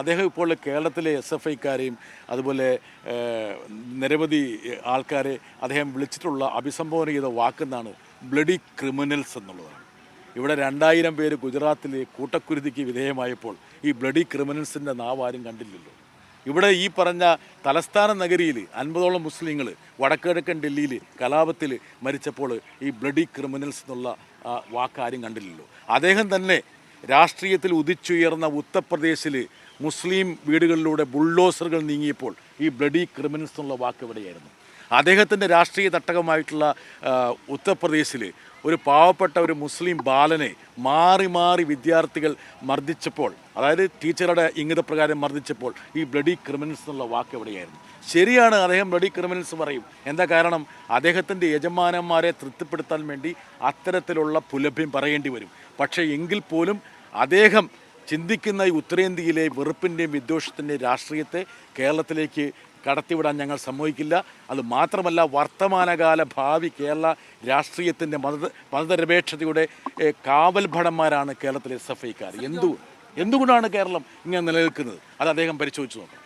അദ്ദേഹം ഇപ്പോൾ കേരളത്തിലെ എസ് എഫ് ഐക്കാരെയും അതുപോലെ നിരവധി ആൾക്കാരെ അദ്ദേഹം വിളിച്ചിട്ടുള്ള അഭിസംബോധന ചെയ്ത വാക്കെന്നാണ് ബ്ലഡി ക്രിമിനൽസ് എന്നുള്ളതാണ്. ഇവിടെ രണ്ടായിരം പേര് ഗുജറാത്തിലെ കൂട്ടക്കുരുതിക്ക് വിധേയമായപ്പോൾ ഈ ബ്ലഡി ക്രിമിനൽസിന്റെ നാവ് ആരും കണ്ടില്ലല്ലോ. ഇവിടെ ഈ പറഞ്ഞ തലസ്ഥാന നഗരിയിൽ അൻപതോളം മുസ്ലിങ്ങൾ വടക്കിഴക്കൻ ഡൽഹിയിൽ കലാപത്തിൽ മരിച്ചപ്പോൾ ഈ ബ്ലഡി ക്രിമിനൽസ് എന്നുള്ള വാക്കാരും വാക്ക് കണ്ടില്ലല്ലോ. അദ്ദേഹം തന്നെ രാഷ്ട്രീയത്തിൽ ഉദിച്ചുയർന്ന ഉത്തർപ്രദേശിൽ മുസ്ലിം വീടുകളിലൂടെ ബുൾഡോസറുകൾ നീങ്ങിയപ്പോൾ ഈ ബ്ലഡി ക്രിമിനൽസ് എന്നുള്ള വാക്ക് എവിടെയായിരുന്നു? അദ്ദേഹത്തിന്റെ രാഷ്ട്രീയ തട്ടകമായിട്ടുള്ള ഉത്തർപ്രദേശിൽ ഒരു പാവപ്പെട്ട ഒരു മുസ്ലിം ബാലനെ മാറി മാറി വിദ്യാർത്ഥികൾ മർദ്ദിച്ചപ്പോൾ അതായത് ടീച്ചറുടെ ഇംഗിതപ്രകാരം മർദ്ദിച്ചപ്പോൾ ഈ ബ്ലഡി ക്രിമിനൽസ് എന്നുള്ള വാക്ക് എവിടെയായിരുന്നു? ശരിയാണ് അദ്ദേഹം ബ്ലഡി ക്രിമിനൽസ് പറയും. എന്താ കാരണം? അദ്ദേഹത്തിന്റെ യജമാനന്മാരെ തൃപ്തിപ്പെടുത്താൻ വേണ്ടി അത്തരത്തിലുള്ള പുലഭ്യം പറയേണ്ടി വരും. പക്ഷേ എങ്കിൽ പോലും അദ്ദേഹം ചിന്തിക്കുന്ന ഈ ഉത്തരേന്ത്യയിലെ വെറുപ്പിന്റെയും വിദ്വേഷത്തിന്റെയും രാഷ്ട്രീയത്തെ കേരളത്തിലേക്ക് കടത്തിവിടാൻ ഞങ്ങൾ സമ്മതിക്കില്ല. അത് മാത്രമല്ല വർത്തമാനകാല ഭാവി കേരള രാഷ്ട്രീയത്തിന്റെ മത മതനിരപേക്ഷതയുടെ കാവൽഭടന്മാരാണ് കേരളത്തിലെ എസ് എഫ് ഐക്കാർ. എന്തു എന്തുകൊണ്ടാണ് കേരളം ഇങ്ങനെ നിലനിൽക്കുന്നത്? അത് അദ്ദേഹം പരിശോധിച്ചു നോക്കണം